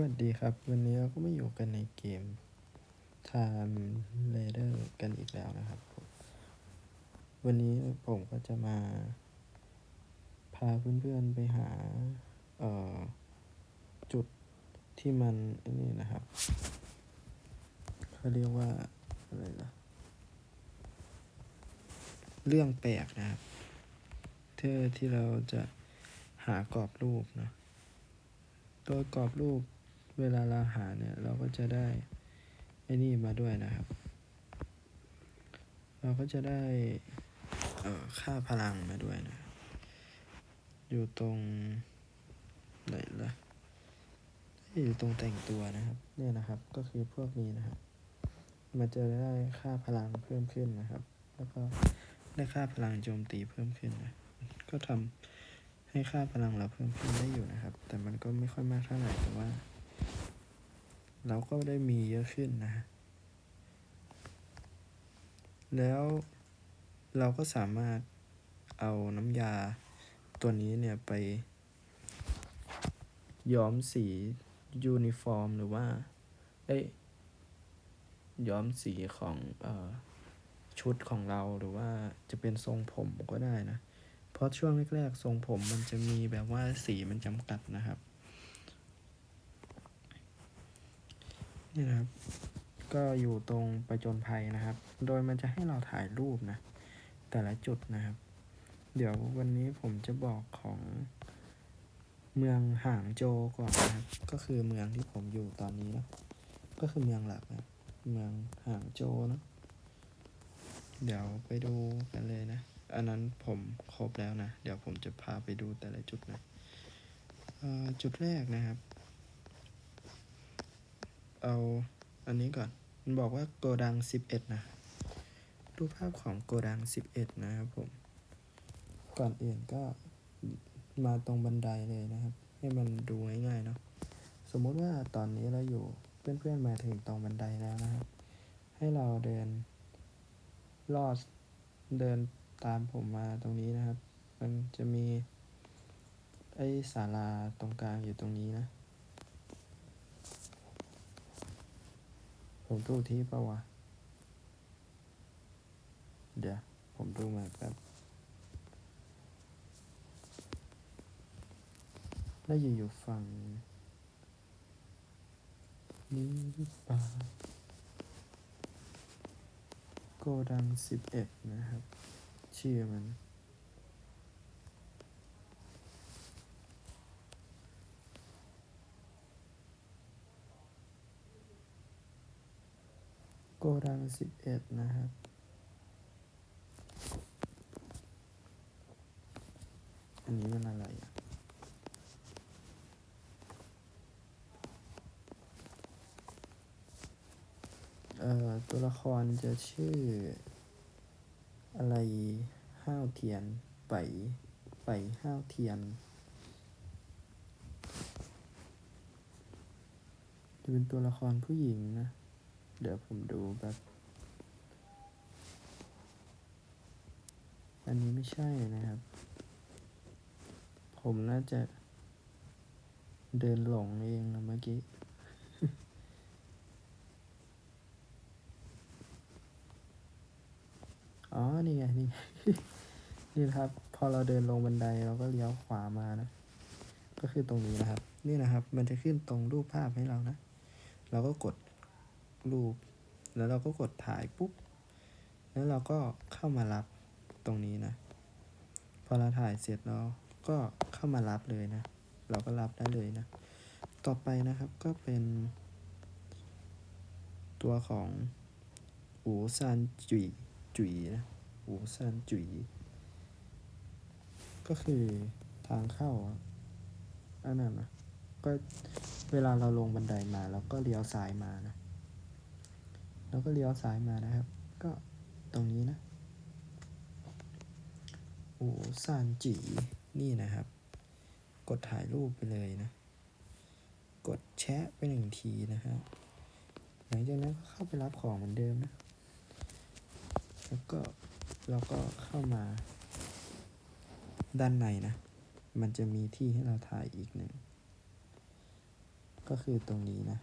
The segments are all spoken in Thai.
วัสดีครับ วันนี้เราก็มาอยู่กันในเกม Time Raider กันอีกแล้วนะครับ วันนี้ผมก็จะมา พาเพื่อนๆไปหา เอ่อ จุดที่มันนี่นะครับเขาเรียกว่า อะไรล่ะเรื่องแปลกนะครับเพื่ที่เราจะหากรอบรูปเนะโดยกรอบรูป เวลาเราหาเนี่ยเราก็จะได้ไอ้นี่มาด้วยนะครับ เราก็จะได้เอ่อค่าพลังมาด้วยนะ อยู่ตรงไหนล่ะอยู่ตรงแต่งตัวนะครับ เนี่ยนะครับ ก็คือพวกนี้นะครับ มันจะได้ค่าพลังเพิ่มขึ้นนะครับ แล้วก็ได้ค่าพลังโจมตีเพิ่มขึ้นนะ ก็ทำให้ค่าพลังเราเพิ่มขึ้นได้อยู่นะครับ แต่มันก็ไม่ค่อยมากเท่าไหร่แต่ว่า เราก็ได้มีเยอะขึ้นนะ แล้วเราก็สามารถเอาน้ำยาตัวนี้เนี่ยไป ย้อมสียูนิฟอร์มหรือว่า เอ้ย ย้อมสีของออชุดของเราหรือว่าจะเป็นทรงผมก็ได้นะ เพราะช่วงแรกๆ ทรงผมมันจะมีแบบว่าสีมันจำกัดนะครับ นี่นะครับ ก็อยู่ตรงประจนภัยนะครับ โดยมันจะให้เราถ่ายรูปนะ แต่ละจุดนะครับ เดี๋ยววันนี้ผมจะบอกของเมืองห่างโจวก่อนนะครับ ก็คือเมืองที่ผมอยู่ตอนนี้นะก็คือเมืองหลักนะ เมืองห่างโจนะ เดี๋ยวไปดูกันเลยนะ อันนั้นผมครบแล้วนะ เดี๋ยวผมจะพาไปดูแต่ละจุดนะจุดแรกนะครับ เอาอันนี้ก่อน มันบอกว่าโกดังสิบเอ็ดนะ รูปภาพของโกดังสิบเอ็ดนะครับผม ก่อนอื่นก็มาตรงบันไดเลยนะครับ ให้มันดูง่ายๆเนาะ สมมุติว่าตอนนี้เราอยู่เพื่อนๆมาถึงตรงบันไดแล้วนะครับ ให้เราเดินลอดเดินตามผมมาตรงนี้นะครับ มันจะมีไอ้ศาลาตรงกลางอยู่ตรงนี้นะ ผมดูที่ปะวะ เดี๋ยว ผมดูมาแป๊บน่าจะอยู่ฝั่งนี้หรือเปล่าโกดังสิบเอ็ดนะครับ ชื่อมัน กดังสิบเอ็ดนะครับ อันนี้มันอะไรอะเอ่อตัวละครจะชื่อ อะไรห้าวเทียนไปไปห้าวเทียน จะเป็นตัวละครผู้หญิงนะ เดี๋ยวผมดูแบบ อันนี้ไม่ใช่นะครับ ผมน่าจะ เดินหลงเองนะเมื่อกี้ อ๋อ นี่ไง นี่ นี่นะครับ พอเราเดินลงบันไดเราก็เลี้ยวขวามานะ ก็คือตรงนี้นะครับ นี่นะครับ มันจะขึ้นตรงรูปภาพให้เรานะ เราก็กด รูป แล้วเราก็กดถ่ายปุ๊บ แล้วเราก็เข้ามารับตรงนี้นะ พอเราถ่ายเสร็จเราก็เข้ามารับเลยนะ เราก็รับได้เลยนะ ต่อไปนะครับก็เป็น ตัวของอูซานจุยจุยนะอูซานจุยก็คือทางเข้าอะอันนั้นนะก็เวลาเราลงบันไดมาเราก็เลี้ยวซ้ายมานะ เราก็เลี้ยวซ้ายมานะครับ ก็ตรงนี้นะ โอ้ซานจีนี่นะครับ กดถ่ายรูปไปเลยนะ กดแชะไปหนึ่งทีนะฮะหลังจากนั้นก็เข้าไปรับของเหมือนเดิมนะ แล้วก็เราก็เข้ามาด้านในนะ มันจะมีที่ให้เราถ่ายอีกหนึ่ง ก็คือตรงนี้นะ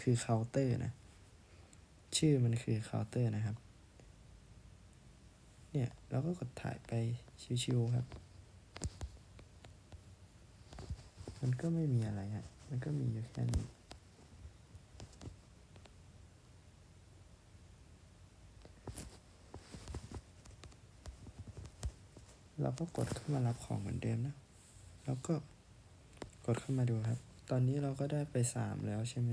คือเคาน์เตอร์นะ ชื่อมันคือเคาน์เตอร์นะครับ เนี่ยเราก็กดถ่ายไปชิวๆครับ มันก็ไม่มีอะไรฮะ มันก็มีอยู่แค่นี้ เราก็กดเข้ามารับของเหมือนเดิมนะ แล้วก็กดเข้ามาดูครับ ตอนนี้เราก็ได้ไปสามแล้วใช่ไหม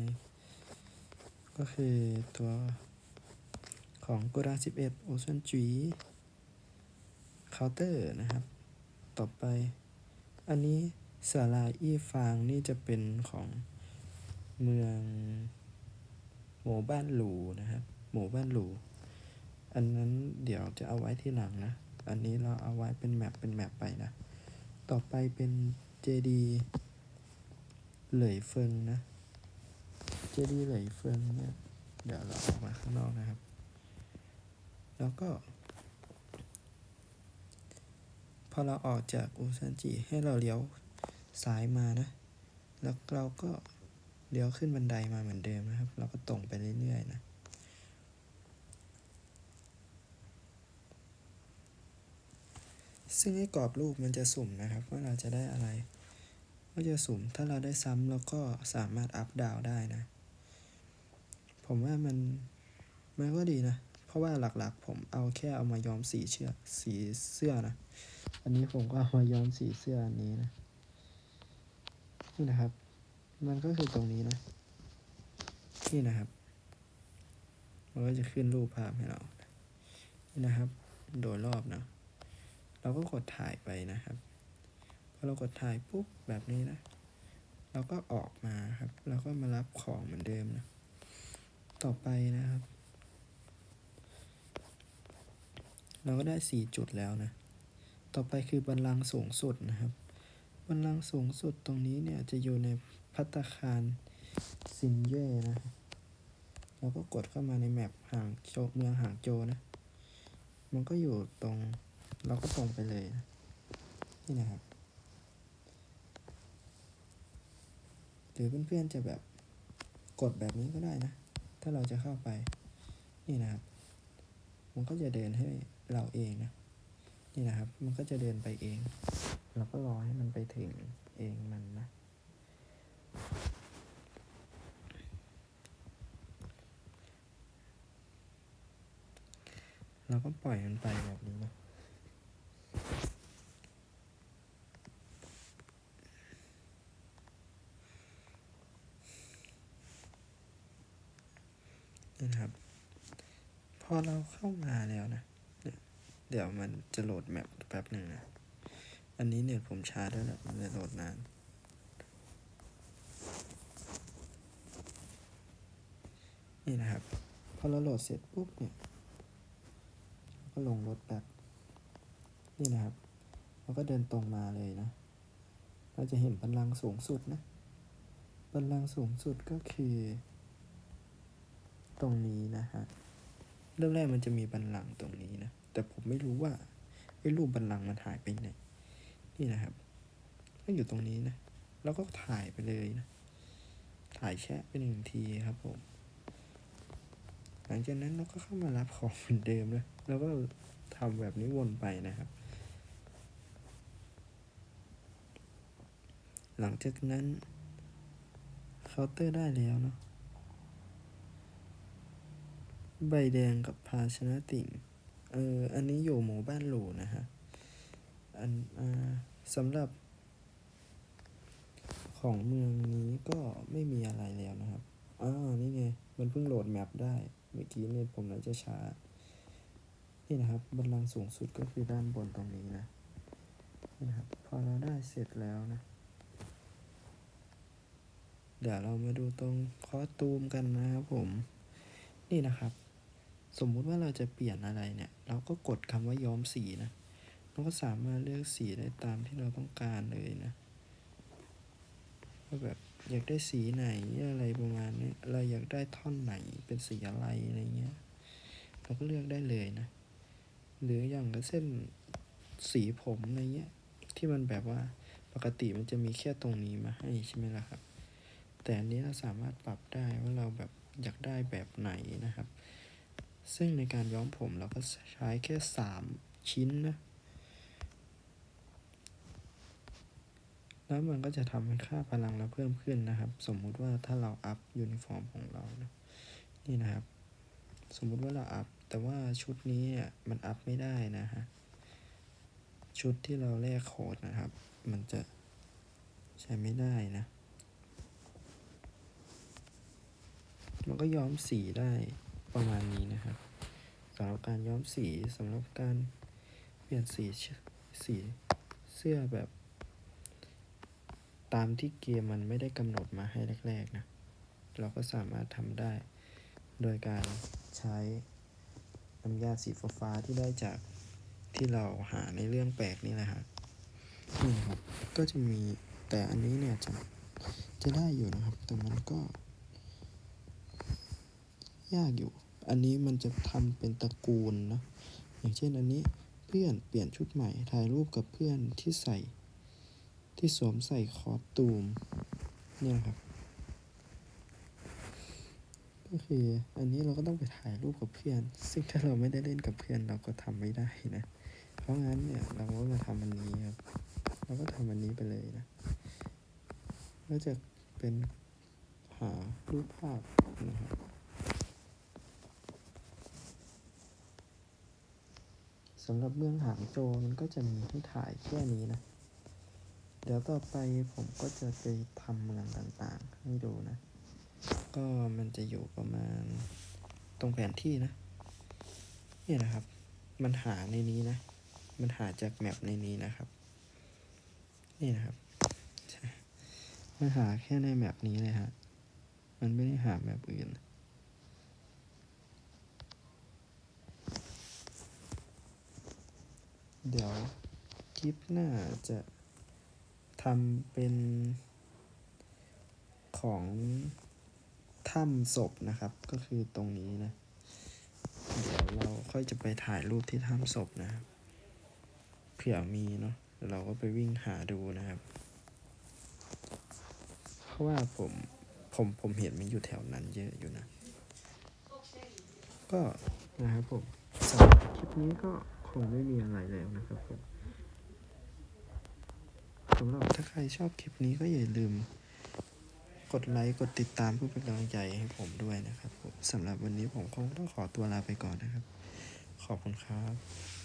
ก็คือตัวของโกดัง11 โอเชียนจีเคาน์เตอร์นะครับ ต่อไป อันนี้สาลาอี้ฟางนี่จะเป็นของเมืองหมู่บ้านหลูนะครับ หมู่บ้านหลู อันนั้นเดี๋ยวจะเอาไว้ที่หลังนะ อันนี้เราเอาไว้เป็นแมปเป็นแมปไปนะ ต่อไปเป็นเจดี เหลยเฟิงนะ จดีเหลยเฟิงเนี่ย เดี๋ยวเราออกมาข้างนอกนะครับ แล้วก็ พอเราออกจากอูซันจิให้เราเลี้ยวซ้ายมานะ แล้วเราก็เลี้ยวขึ้นบันไดมาเหมือนเดิมนะครับ เราก็ตรงไปเรื่อยๆนะซึ่งไอ้กรอบรูปมันจะสุ่มนะครับ ว่าเราจะได้อะไร ก็จะสุ่มถ้าเราได้ซ้ำเราก็สามารถอัพดาวได้นะ ผมว่ามันมันก็ดีนะ เพราะว่าหลักๆ ผมเอาแค่เอามาย้อมสีเชือกสีเสื้อนะ อันนี้ผมก็เอามาย้อมสีเสื้ออันนี้นะ นี่นะครับ มันก็คือตรงนี้นะ นี่นะครับ มันก็จะขึ้นรูปภาพให้เรา นี่นะครับ โดยรอบนะ เราก็กดถ่ายไปนะครับ พอเรากดถ่ายปุ๊บแบบนี้นะ เราก็ออกมาครับ แล้วก็มารับของเหมือนเดิมนะ ต่อไปนะครับ เราก็ได้สี่จุดแล้วนะ ต่อไปคือบันลังสูงสุดนะครับ บันลังสูงสุดตรงนี้เนี่ยจะอยู่ในพัตตาคารซินเย่นะครับเราก็กดเข้ามาในแมปห่างโจเมืองห่างโจนะ มันก็อยู่ตรง เราก็ตรงไปเลยนะนี่นะครับ หรือเพื่อนๆจะแบบกดแบบนี้ก็ได้นะ ถ้าเราจะเข้าไป นี่นะครับ มันก็จะเดินให้เราเองนะ นี่นะครับ มันก็จะเดินไปเอง เราก็รอให้มันไปถึงเองมันนะ เราก็ปล่อยมันไปแบบนี้นะ นี่นะครับ พอเราเข้ามาแล้วนะ เดี๋ยวมันจะโหลดแมปแป๊บหนึ่งนะ อันนี้เน็ตผมช้าด้วยแหละมันจะโหลดนานนี่นะครับ พอเราโหลดเสร็จปุ๊บเนี่ยก็ลงรถแบบนี่นะครับเราก็เดินตรงมาเลยนะ เราจะเห็นบันลังสูงสุดนะ บันลังสูงสุดก็คือ ตรงนี้นะฮะเริ่มแรกมันจะมีบันลังตรงนี้นะ แต่ผมไม่รู้ว่าไอ้รูปบันลังมันหายไปไหน นี่นะครับก็อยู่ตรงนี้นะ แล้วก็ถ่ายไปเลยนะ ถ่ายแชะไปหนึ่งทีครับผม หลังจากนั้นเราก็เข้ามารับของเหมือนเดิมเลยแล้วก็ทำแบบนี้วนไปนะครับ หลังจากนั้นเคาน์เตอร์ได้แล้วเนาะ ใบแดงกับภาชนะติ่ง เออ อันนี้อยู่หมู่บ้านหลูนะฮะ อันอ่าสำหรับของเมืองนี้ก็ไม่มีอะไรแล้วนะครับอ้าวนี่ไง มันเพิ่งโหลดแมปได้ เมื่อกี้เน็ตผมน่าจะช้า นี่นะครับ บันลังสูงสุดก็คือด้านบนตรงนี้นะ นี่นะครับ พอเราได้เสร็จแล้วนะ เดี๋ยวเรามาดูตรงคอสตูมกันนะครับผม นี่นะครับ สมมุติว่าเราจะเปลี่ยนอะไรเนี่ย เราก็กดคำว่าย้อมสีนะเราก็สามารถเลือกสีได้ตามที่เราต้องการเลยนะว่าแบบอยากได้สีไหนอะไรประมาณนี้เราอยากได้ท่อนไหนเป็นสีอะไรอะไรเงี้ยเราก็เลือกได้เลยนะ หรืออย่างกับเส้นสีผมอะไรเงี้ยที่มันแบบว่าปกติมันจะมีแค่ตรงนี้มาให้ใช่ไหมล่ะครับ แต่อันนี้เราสามารถปรับได้ว่าเราแบบอยากได้แบบไหนนะครับ ซึ่งในการย้อมผมเราก็ใช้แค่สามชิ้นนะ แล้วมันก็จะทำให้ค่าพลังเราเพิ่มขึ้นนะครับ สมมุติว่าถ้าเราอัพยูนิฟอร์มของเรานะนี่นะครับ สมมุติว่าเราอัพ แต่ว่าชุดนี้อะมันอัพไม่ได้นะฮะ ชุดที่เราแลกโค้ดนะครับ มันจะใช้ไม่ได้นะ มันก็ย้อมสีได้ ประมาณนี้นะครับสำหรับการย้อมสีสำหรับการเปลี่ยนสีสีเสื้อแบบ ตามที่เกมมันไม่ได้กำหนดมาให้แรกๆนะเราก็สามารถทำได้ โดยการใช้น้ำยาสีฟ้าที่ได้จากที่เราหาในเรื่องแปลกนี่แหละครับนี่ครับก็จะมีแต่อันนี้เนี่ยจะจะได้อยู่นะครับ แต่มันก็ ยากอยู่ อันนี้มันจะทำเป็นตระกูลนะ อย่างเช่นอันนี้เพื่อนเปลี่ยนชุดใหม่ ถ่ายรูปกับเพื่อนที่ใส่ ที่สวมใส่คอสตูม เนี่ยครับ ก็คืออันนี้เราก็ต้องไปถ่ายรูปกับเพื่อน ซึ่งถ้าเราไม่ได้เล่นกับเพื่อนเราก็ทำไม่ได้นะ เพราะงั้นเนี่ยเราก็มาทำอันนี้ครับ เราก็ทำอันนี้ไปเลยนะ ก็จะเป็นหารูปภาพนะครับ สำหรับเมืองหางโจมันก็จะมีให้ถ่ายแค่นี้นะ เดี๋ยวต่อไปผมก็จะไปทำเมืองต่างๆ ให้ดูนะ ก็มันจะอยู่ประมาณตรงแผนที่นะ นี่นะครับ มันหาในนี้นะ มันหาจากแมปในนี้นะครับ นี่นะครับ มันหาแค่ในแมปนี้เลยฮะ มันไม่ได้หาแมปอื่น เดี๋ยวคลิปหน้าจะทำเป็นของถ้ำศพนะครับ ก็คือตรงนี้นะ เดี๋ยวเราค่อยจะไปถ่ายรูปที่ถ้ำศพนะครับเผื่อมีเนาะเราก็ไปวิ่งหาดูนะครับ เพราะว่าผมผมผมเห็นมันอยู่แถวนั้นเยอะอยู่นะ ก็นะครับผมสำหรับคลิปนี้ก็ คงไม่มีอะไรแล้วนะครับผมสำหรับถ้าใครชอบคลิปนี้ก็อย่าลืม กดไลค์กดติดตามเพื่อเป็นกำลังใจให้ผมด้วยนะครับผมสำหรับวันนี้ผมคงต้องขอตัวลาไปก่อนนะครับ ขอบคุณครับ